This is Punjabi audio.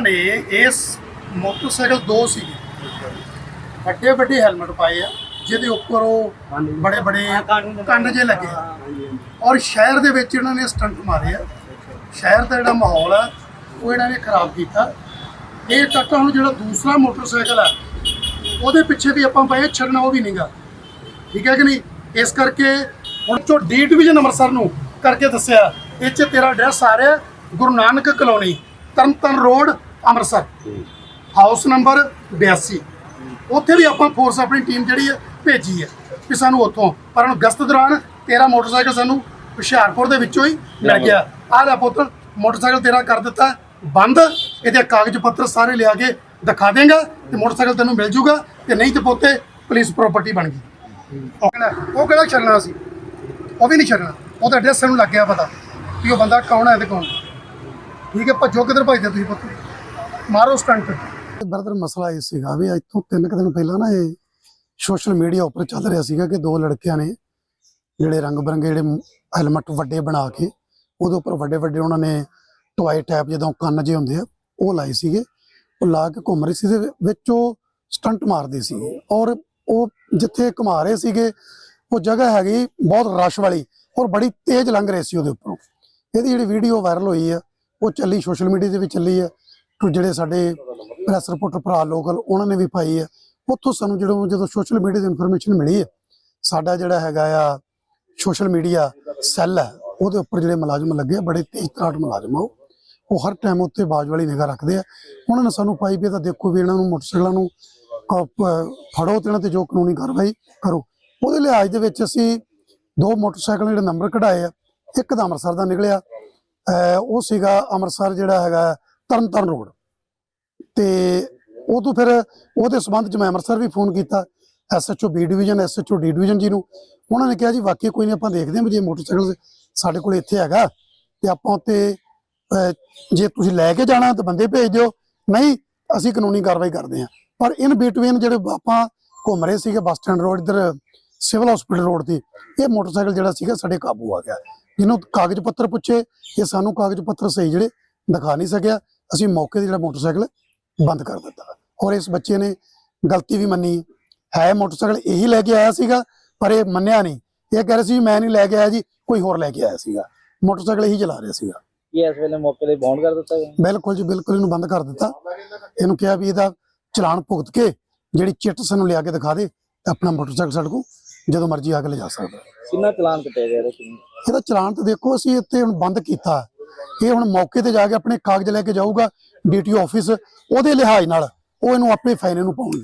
ਇਹਨਾਂ ਨੇ ਇਸ ਮੋਟਰਸਾਈਕਲ ਦੋ ਸੀਗੇ। ਵੱਡੇ ਵੱਡੇ ਹੈਲਮਟ ਪਾਏ ਆ ਜਿਹਦੇ ਉੱਪਰ ਉਹ ਬੜੇ ਬੜੇ ਕੰਨ ਜੇ ਲੱਗੇ। ਔਰ ਸ਼ਹਿਰ ਦੇ ਵਿੱਚ ਇਹਨਾਂ ਨੇ ਸਟੰਟ ਮਾਰੇ ਆ। ਸ਼ਹਿਰ ਦਾ ਜਿਹੜਾ ਮਾਹੌਲ ਆ ਉਹ ਇਹਨਾਂ ਨੇ ਖਰਾਬ ਕੀਤਾ। ਇਹ ਟੱਕਾ ਹੁਣ ਜਿਹੜਾ ਦੂਸਰਾ ਮੋਟਰਸਾਈਕਲ ਆ ਉਹਦੇ ਪਿੱਛੇ ਵੀ ਆਪਾਂ ਪਏ ਛੱਡਣਾ ਉਹ ਵੀ ਨਹੀਂਗਾ ਠੀਕ ਹੈ ਕਿ ਨਹੀਂ? ਇਸ ਕਰਕੇ ਹੁਣ ਚੋ ਡੀ ਡਿਵੀਜ਼ਨ ਅੰਮ੍ਰਿਤਸਰ ਨੂੰ ਕਰਕੇ ਦੱਸਿਆ ਇਹ 'ਚ ਤੇਰਾ ਐਡਰੈਸ ਆ ਰਿਹਾ Guru Nanak colony Tarn Taran road Amritsar. House number 82 ਉੱਥੇ ਵੀ ਆਪਾਂ ਫੋਰਸ ਆਪਣੀ ਟੀਮ ਜਿਹੜੀ ਹੈ ਭੇਜੀ ਹੈ ਕਿ ਸਾਨੂੰ ਉੱਥੋਂ। ਪਰ ਹੁਣ ਗਸਤ ਦੌਰਾਨ ਤੇਰਾ ਮੋਟਰਸਾਈਕਲ ਸਾਨੂੰ ਹੁਸ਼ਿਆਰਪੁਰ ਦੇ ਵਿੱਚੋਂ ਹੀ ਮਿਲ ਗਿਆ। ਆਹ ਲੈ ਪੁੱਤ ਮੋਟਰਸਾਈਕਲ ਤੇਰਾ ਕਰ ਦਿੱਤਾ ਬੰਦ। ਇਹਦੇ ਕਾਗਜ਼ ਪੱਤਰ ਸਾਰੇ ਲਿਆ ਕੇ ਦਿਖਾ ਦੇਗਾ ਤੇ ਮੋਟਰਸਾਈਕਲ ਤੈਨੂੰ ਮਿਲ ਜੂਗਾ ਤੇ ਨਹੀਂ ਤੇ ਪੋਤੇ ਪੁਲਿਸ ਪ੍ਰਾਪਰਟੀ ਬਣ ਗਈ। ਉਹ ਕਹਿੰਦਾ ਉਹ ਕਿਹੜਾ ਛੱਡਣਾ ਸੀ? ਉਹ ਵੀ ਨਹੀਂ ਛੱਡਣਾ। ਉਹਦਾ ਐਡਰੈਸ ਸਾਨੂੰ ਲੱਗ ਗਿਆ ਪਤਾ ਕਿ ਉਹ ਬੰਦਾ ਕੌਣ ਹੈ ਤੇ ਕੌਣ। ਠੀਕ ਹੈ ਭੱਜੋ ਕਿੱਧਰ ਭੱਜਦੇ ਤੁਸੀਂ ਪੁੱਤ? ਮਾਰੋ ਸਟੰਟ। ਬਰਦਰ, ਮਸਲਾ ਇਹ ਸੀਗਾ ਵੀ ਅੱਜ ਤੋਂ ਤਿੰਨ ਕੁ ਦਿਨ ਪਹਿਲਾਂ ਨਾ ਇਹ ਸੋਸ਼ਲ ਮੀਡੀਆ ਉੱਪਰ ਚੱਲ ਰਿਹਾ ਸੀਗਾ ਕਿ ਦੋ ਲੜਕਿਆਂ ਨੇ ਜਿਹੜੇ ਰੰਗ ਬਰੰਗੇ ਜਿਹੜੇ ਹੈਲਮਟ ਵੱਡੇ ਬਣਾ ਕੇ ਉਹਦੇ ਉੱਪਰ ਵੱਡੇ ਵੱਡੇ ਉਹਨਾਂ ਨੇ ਟੋਏ ਟੈਪ ਜਦੋਂ ਕੰਨ ਜੇ ਹੁੰਦੇ ਆ, ਉਹ ਲਾਏ ਸੀਗੇ। ਉਹ ਲਾ ਕੇ ਘੁੰਮ ਰਹੇ ਸੀ ਤੇ ਵਿੱਚ ਉਹ ਸਟੰਟ ਮਾਰਦੇ ਸੀਗੇ। ਔਰ ਉਹ ਜਿੱਥੇ ਘੁਮਾ ਰਹੇ ਸੀਗੇ, ਉਹ ਜਗ੍ਹਾ ਹੈਗੀ ਬਹੁਤ ਰਸ਼ ਵਾਲੀ ਔਰ ਬੜੀ ਤੇਜ਼ ਲੰਘ ਰਹੇ ਸੀ ਉਹਦੇ ਉੱਪਰੋਂ। ਇਹਦੀ ਜਿਹੜੀ ਵੀਡੀਓ ਵਾਇਰਲ ਹੋਈ ਆ, ਉਹ ਚੱਲੀ ਸੋਸ਼ਲ ਮੀਡੀਆ ਤੇ ਵੀ ਚੱਲੀ ਆ। ਜਿਹੜੇ ਸਾਡੇ ਪ੍ਰੈਸ ਰਿਪੋਰਟਰ ਭਰਾ ਲੋਕਲ, ਉਹਨਾਂ ਨੇ ਵੀ ਪਾਈ ਹੈ ਉੱਥੋਂ ਸਾਨੂੰ ਜਦੋਂ ਜਦੋਂ ਸੋਸ਼ਲ ਮੀਡੀਆ ਦੀ ਇਨਫੋਰਮੇਸ਼ਨ ਮਿਲੀ ਹੈ ਸਾਡਾ ਜਿਹੜਾ ਹੈਗਾ ਆ ਸੋਸ਼ਲ ਮੀਡੀਆ ਸੈੱਲ ਹੈ ਉਹਦੇ ਉੱਪਰ ਜਿਹੜੇ ਮੁਲਾਜ਼ਮ ਲੱਗੇ ਆ, ਬੜੇ ਤੇਜ਼ ਤਰਾਟ ਮੁਲਾਜ਼ਮ ਆ ਉਹ। ਹਰ ਟਾਈਮ ਉੱਤੇ ਬਾਜ ਵਾਲੀ ਨਿਗਾਹ ਰੱਖਦੇ ਆ। ਉਹਨਾਂ ਨੇ ਸਾਨੂੰ ਪਾਈ ਵੀ ਇਹ ਤਾਂ ਦੇਖੋ ਵੀ ਇਹਨਾਂ ਨੂੰ ਮੋਟਰਸਾਈਕਲਾਂ ਨੂੰ ਫੜੋ ਤੇ ਇਹਨਾਂ ਤੇ ਜੋ ਕਾਨੂੰਨੀ ਕਾਰਵਾਈ ਕਰੋ। ਉਹਦੇ ਲਿਹਾਜ਼ ਦੇ ਵਿੱਚ ਅਸੀਂ ਦੋ ਮੋਟਰਸਾਈਕਲ ਜਿਹੜੇ ਨੰਬਰ ਕਢਾਏ ਆ, ਇੱਕ ਤਾਂ ਅੰਮ੍ਰਿਤਸਰ ਦਾ ਨਿਕਲਿਆ। ਉਹ ਸੀਗਾ ਅੰਮ੍ਰਿਤਸਰ ਜਿਹੜਾ ਹੈਗਾ ਤਰਨਤਾਰਨ ਰੋਡ। ਤੇ ਉਹ ਤੋਂ ਫਿਰ ਉਹਦੇ ਸਬੰਧ ਚ ਮੈਂ ਅੰਮ੍ਰਿਤਸਰ ਵੀ ਫੋਨ ਕੀਤਾ SHO B division SHO D division ji ਨੂੰ। ਉਹਨਾਂ ਨੇ ਕਿਹਾ ਜੀ, ਵਾਕਈ ਕੋਈ ਨਹੀਂ ਆਪਾਂ ਦੇਖਦੇ ਹਾਂ ਵੀ ਜੇ ਮੋਟਰਸਾਈਕਲ ਸਾਡੇ ਕੋਲ ਇੱਥੇ ਹੈਗਾ ਤੇ ਆਪਾਂ ਉੱਤੇ ਜੇ ਤੁਸੀਂ ਲੈ ਕੇ ਜਾਣਾ ਤਾਂ ਬੰਦੇ ਭੇਜ ਦਿਓ, ਨਹੀਂ, ਅਸੀਂ ਕਾਨੂੰਨੀ ਕਾਰਵਾਈ ਕਰਦੇ ਹਾਂ। ਪਰ ਇਨ ਬਿਟਵੀਨ ਜਿਹੜੇ ਆਪਾਂ ਘੁੰਮ ਰਹੇ ਸੀਗੇ ਬੱਸ ਸਟੈਂਡ ਰੋਡ, ਇੱਧਰ ਸਿਵਲ ਹਸਪੀਟਲ ਰੋਡ ਤੇ, ਇਹ ਮੋਟਰਸਾਈਕਲ ਜਿਹੜਾ ਸੀਗਾ ਸਾਡੇ ਕਾਬੂ ਆ ਗਿਆ। ਜਿਹਨੂੰ ਕਾਗਜ਼ ਪੱਤਰ ਪੁੱਛੇ, ਇਹ ਸਾਨੂੰ ਕਾਗਜ਼ ਪੱਤਰ ਸਹੀ ਜਿਹੜੇ ਦਿਖਾ ਨਹੀਂ ਸਕਿਆ। ਅਸੀਂ ਮੌਕੇ ਤੇ ਜਿਹੜਾ ਮੋਟਰਸਾਈਕਲ ਬੰਦ ਕਰ ਦਿੱਤਾ। ਔਰ ਇਸ ਬੱਚੇ ਨੇ ਗਲਤੀ ਵੀ ਮੰਨੀ। ਹੈ ਮੋਟਰਸਾਈਕਲ ਇਹੀ ਲੈ ਕੇ ਆਇਆ ਸੀਗਾ ਪਰ ਇਹ ਮੰਨਿਆ ਨਹੀਂ। ਇਹ ਕਹਿ ਰਿਹਾ ਸੀ ਮੈਂ ਨਹੀਂ ਲੈ ਕੇ ਆਇਆ ਜੀ ਕੋਈ ਹੋਰ ਲੈ ਕੇ ਆਇਆ ਸੀਗਾ। ਮੋਟਰਸਾਈਕਲ ਇਹੀ ਚਲਾ ਰਿਹਾ ਸੀਗਾ। ਕੀ ਇਸ ਵੇਲੇ ਮੌਕੇ ਤੇ ਬੌਂਡ ਕਰ ਦਿੱਤਾ ਗਿਆ? ਬਿਲਕੁਲ ਜੀ ਬਿਲਕੁਲ ਇਹਨੂੰ ਬੰਦ ਕਰ ਦਿੱਤਾ। ਇਹਨੂੰ ਕਿਹਾ ਵੀ ਇਹਦਾ ਚਲਾਨ ਭੁਗਤ ਕੇ ਜਿਹੜੀ ਚਿੱਟ ਸਾਨੂੰ ਲਿਆ ਕੇ ਦਿਖਾ ਦੇ ਆਪਣਾ ਮੋਟਰਸਾਈਕਲ ਸਾਡੇ ਕੋਲ ਜਦੋਂ ਮਰਜ਼ੀ ਆ ਕੇ ਲਿਜਾ ਸਕਦਾ। ਕਿੰਨਾ ਚਲਾਨ ਕੱਟਿਆ ਗਿਆ ਇਹਦਾ? ਕਿੰਨਾ? ਇਹਦਾ ਚਲਾਨ ਤਾਂ ਦੇਖੋ ਅਸੀਂ ਇੱਥੇ ਹੁਣ ਬੰਦ ਕੀਤਾ। ਇਹ ਹੁਣ ਮੌਕੇ ਤੇ ਜਾ ਕੇ ਆਪਣੇ ਕਾਗਜ਼ ਲੈ ਕੇ ਜਾਊਗਾ ਡੀਟੀਓ ਆਫਿਸ ਉਹਦੇ ਲਿਹਾਜ਼ ਨਾਲ ਉਹ ਇਹਨੂੰ ਆਪੇ ਫਾਈਨ ਨੂੰ ਪਾਉਣਗੇ।